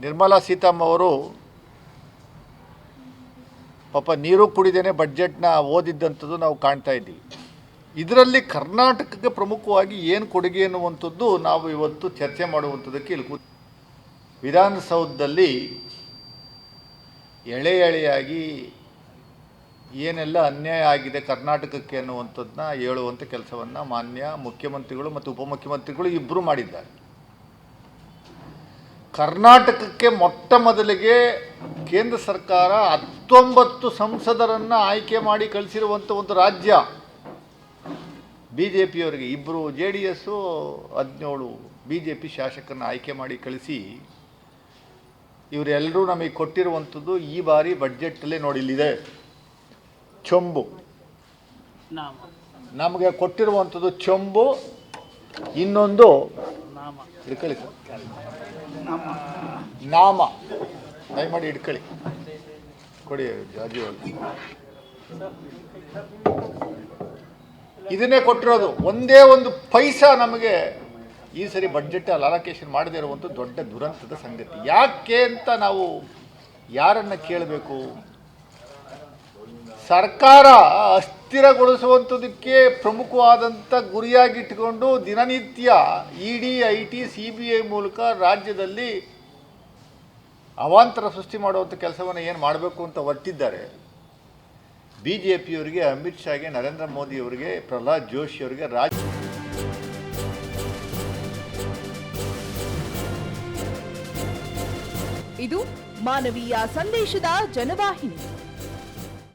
ನಿರ್ಮಲಾ ಸೀತಾರಾಮ್ ಅವರು ಪಾಪ ನೀರು ಕುಡಿದೇನೆ ಬಡ್ಜೆಟ್ನ ಓದಿದ್ದಂಥದ್ದು ನಾವು ಕಾಣ್ತಾ ಇದ್ದೀವಿ. ಇದರಲ್ಲಿ ಕರ್ನಾಟಕಕ್ಕೆ ಪ್ರಮುಖವಾಗಿ ಏನು ಕೊಡುಗೆ ಅನ್ನುವಂಥದ್ದು ನಾವು ಇವತ್ತು ಚರ್ಚೆ ಮಾಡುವಂಥದ್ದಕ್ಕೆ ಇಲ್ಲಿ ಕೂತ್ ವಿಧಾನಸೌಧದಲ್ಲಿ ಎಳೆ ಎಳೆಯಾಗಿ ಏನೆಲ್ಲ ಅನ್ಯಾಯ ಆಗಿದೆ ಕರ್ನಾಟಕಕ್ಕೆ ಅನ್ನುವಂಥದ್ದನ್ನ ಹೇಳುವಂಥ ಕೆಲಸವನ್ನು ಮಾನ್ಯ ಮುಖ್ಯಮಂತ್ರಿಗಳು ಮತ್ತು ಉಪಮುಖ್ಯಮಂತ್ರಿಗಳು ಇಬ್ಬರು ಮಾಡಿದ್ದಾರೆ. ಕರ್ನಾಟಕಕ್ಕೆ ಮೊಟ್ಟ ಮೊದಲಿಗೆ ಕೇಂದ್ರ ಸರ್ಕಾರ ಹತ್ತೊಂಬತ್ತು ಸಂಸದರನ್ನು ಆಯ್ಕೆ ಮಾಡಿ ಕಳಿಸಿರುವಂಥ ಒಂದು ರಾಜ್ಯ. ಬಿ ಜೆ ಪಿಯವರಿಗೆ ಇಬ್ಬರು ಜೆ ಡಿ ಎಸ್ಸು ಹದಿನೇಳು ಬಿ ಜೆ ಪಿ ಶಾಸಕರನ್ನ ಆಯ್ಕೆ ಮಾಡಿ ಕಳಿಸಿ ಇವರೆಲ್ಲರೂ ನಮಗೆ ಕೊಟ್ಟಿರುವಂಥದ್ದು ಈ ಬಾರಿ ಬಡ್ಜೆಟ್ಟಲ್ಲೇ ನೋಡಿಲ್ಲಿದೆ ಚೊಂಬು. ನಮಗೆ ಕೊಟ್ಟಿರುವಂಥದ್ದು ಚೊಂಬು ಇನ್ನೊಂದು ಸರ್ ನಾಮ. ದಯಮಾಡಿ ಹಿಡ್ಕೊಳ್ಳಿ. ಕೊಡಿ, ಜಾಜಿ. ಇದನ್ನೇ ಕೊಟ್ಟಿರೋದು. ಒಂದೇ ಒಂದು ಪೈಸಾ ನಮಗೆ ಈ ಸರಿ ಬಡ್ಜೆಟ್ ಅಲೋಕೇಶನ್ ಮಾಡದೇ ಇರುವಂಥ ದೊಡ್ಡ ದುರಂತದ ಸಂಗತಿ. ಯಾಕೆ ಅಂತ ನಾವು ಯಾರನ್ನ ಕೇಳಬೇಕು? ಸರ್ಕಾರ ಅಸ್ಥಿರಗೊಳಿಸುವಂಥದಕ್ಕೆ ಪ್ರಮುಖವಾದಂಥ ಗುರಿಯಾಗಿಟ್ಟುಕೊಂಡು ದಿನನಿತ್ಯ E D I T C B I ಮೂಲಕ ರಾಜ್ಯದಲ್ಲಿ ಅವಾಂತರ ಸೃಷ್ಟಿ ಮಾಡುವಂಥ ಕೆಲಸವನ್ನು ಏನು ಮಾಡಬೇಕು ಅಂತ ಹೊರಟಿದ್ದಾರೆ ಬಿ ಜೆ ಪಿಯವರಿಗೆ ಅಮಿತ್ ಶಾಗೆ, ನರೇಂದ್ರ ಮೋದಿಯವರಿಗೆ, ಪ್ರಹ್ಲಾದ್ ಜೋಶಿಯವರಿಗೆ ರಾಜ ಇದು ಮಾನವೀಯ ಸಂದೇಶದ ಜನವಾಹಿನಿ.